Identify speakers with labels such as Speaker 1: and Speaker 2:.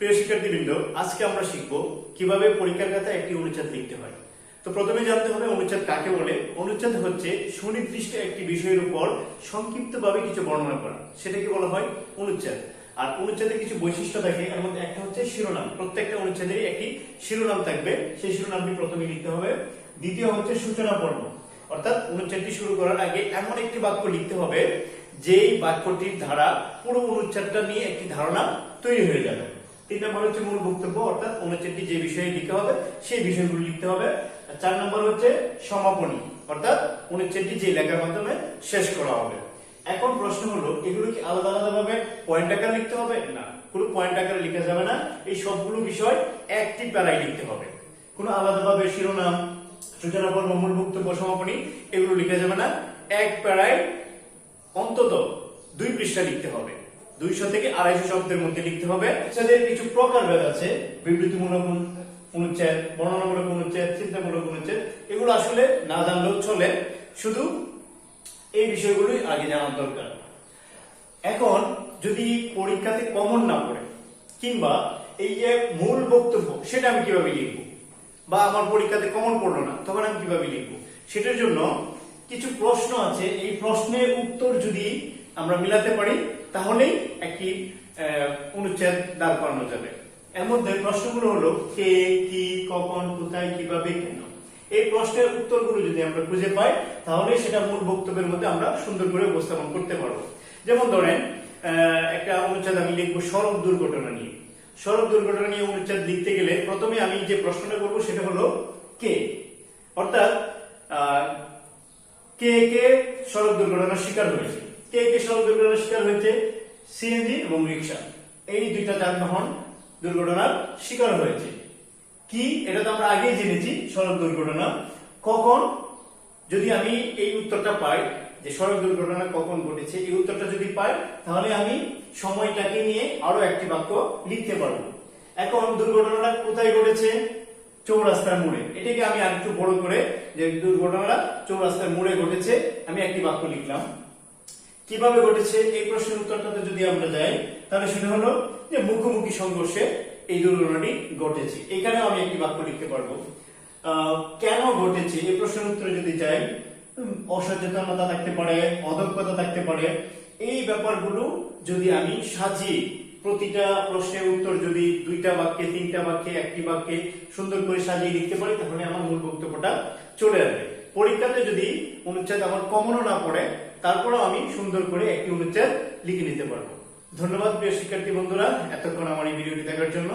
Speaker 1: প্রিয় শিক্ষার্থীবৃন্দ, আজকে আমরা শিখব কীভাবে পরীক্ষার খাতায় একটি অনুচ্ছেদ লিখতে হয়। তো প্রথমে জানতে হবে অনুচ্ছেদ কাকে বলে? অনুচ্ছেদ হচ্ছে সুনির্দিষ্ট একটি বিষয়ের উপর সংক্ষিপ্তভাবে কিছু বর্ণনা করা। সেটাকে বলা হয় অনুচ্ছেদ। আর অনুচ্ছেদের কিছু বৈশিষ্ট্য থাকে, এর মধ্যে একটা হচ্ছে শিরোনাম। প্রত্যেকটা অনুচ্ছেদেরই একটি শিরোনাম থাকবে। সেই শিরোনামটি প্রথমে লিখতে হবে। দ্বিতীয় হচ্ছে সূচনা পর্ব অর্থাৎ অনুচ্ছেদটি শুরু করার আগে এমন একটি বাক্য লিখতে হবে, যেই বাক্যটির ধারা পুরো অনুচ্ছেদটা নিয়ে একটি ধারণা তৈরি হয়ে যাবে। তিন নম্বর হচ্ছে মূল বক্তব্য, অর্থাৎ অনুচ্ছেদটি যে বিষয়ে লিখতে হবে, সেই বিষয়গুলো লিখতে হবে। চার নম্বর হচ্ছে সমাপনী, অর্থাৎ অনুচ্ছেদটি যে লেখার মাধ্যমে শেষ করা হবে। এখন প্রশ্ন হলো, এগুলো কি আলাদা আলাদা ভাবে পয়েন্ট আকারে লিখতে হবে? না, কোনো পয়েন্ট আকারে লিখা যাবে না। এই সবগুলো বিষয় একটি প্যারায় লিখতে হবে। কোনো আলাদাভাবে শিরোনাম সূচনা পর্ব মূল বক্তব্য, সমাপনী, এগুলো লিখা যাবে না। এক প্যারায় অন্তত দুই পৃষ্ঠা লিখতে হবে। দুইশো থেকে আড়াইশো শব্দের মধ্যে লিখতে হবে। এছাড়া কিছু প্রকারভেদ আছে বিবৃতিমূলক অনু- অনুচ্ছেদ বর্ণনামূলক অনুচ্ছেদ চিন্তামূলক অনুচ্ছেদ এগুলো আসলে না জানলেও চলে। শুধু এই বিষয়গুলোই আগে জানার দরকার। এখন যদি পরীক্ষাতে কমন না পড়ে, কিংবা এই যে মূল বক্তব্য, সেটা আমি কীভাবে লিখব? বা আমার পরীক্ষাতে কমন পড়ল না, তখন আমি কীভাবে লিখব? সেটার জন্য কিছু প্রশ্ন আছে। এই প্রশ্নের উত্তর যদি আমরা মিলাতে পারি, তাহলেই একটি অনুচ্ছেদ দাঁড় করানো যাবে। এর মধ্যে প্রশ্নগুলো হলো, কে, কি, কখন, কোথায়, কীভাবে, কেন? এই প্রশ্নের উত্তরগুলো যদি আমরা খুঁজে পাই তাহলে সেটা মূল বক্তব্যের মধ্যে আমরা সুন্দর করে উপস্থাপন করতে পারব। যেমন ধরেন একটা অনুচ্ছেদ আমি লিখব, সড়ক দুর্ঘটনা নিয়ে। সড়ক দুর্ঘটনা নিয়ে অনুচ্ছেদ লিখতে গেলে প্রথমে আমি যে প্রশ্নটা করব, সেটা হলো, কে? অর্থাৎ কে কে সড়ক দুর্ঘটনার শিকার হয়েছে? কে সড়ক দুর্ঘটনার শিকার হয়েছে সিএনজি এবং রিক্সা এই দুইটা যানবাহন দুর্ঘটনার শিকার হয়েছে। কি? এটা তো আমরা আগেই জেনেছি, সড়ক দুর্ঘটনা। কখন? যদি আমি এই উত্তরটা পাই যে সড়ক দুর্ঘটনা কখন ঘটেছে, এই উত্তরটা যদি পাই, তাহলে আমি সময়টাকে নিয়ে আরও একটি বাক্য লিখতে পারব। এখন দুর্ঘটনাটা কোথায় ঘটেছে? চৌরাস্তার মোড়ে। এটাকে আমি আরেকটু বড় করে যে দুর্ঘটনাটা চৌরাস্তার মোড়ে ঘটেছে, আমি একটি বাক্য লিখলাম। কীভাবে ঘটেছে এই প্রশ্নের উত্তরটাতে যদি আমরা যাই তাহলে সেটা হলো যে মুখোমুখি সংঘর্ষে এই দুর্ঘটনাটি ঘটেছে। এখানে আমি একটি বাক্য লিখতে পারব। কেন ঘটেছে? এই প্রশ্নের উত্তরে যদি যাই অসচেতনতা থাকতে পারে, অদক্ষতা থাকতে পারে। এই ব্যাপারগুলো যদি আমি সাজিয়ে প্রতিটা প্রশ্নের উত্তর যদি দুইটা বাক্যে, তিনটা বাক্যে, একটি বাক্যে সুন্দর করে সাজিয়ে লিখতে পারি, তাহলে আমার মূল বক্তব্যটা চলে আসবে। পরীক্ষাতে যদি অনুচ্ছেদ আমার কমনও না পড়ে তারপরেও আমি সুন্দর করে একটি অনুচ্ছেদ লিখে নিতে পারব। ধন্যবাদ, প্রিয় শিক্ষার্থী বন্ধুরা। এতক্ষণ আমার এই ভিডিওটি দেখার জন্য।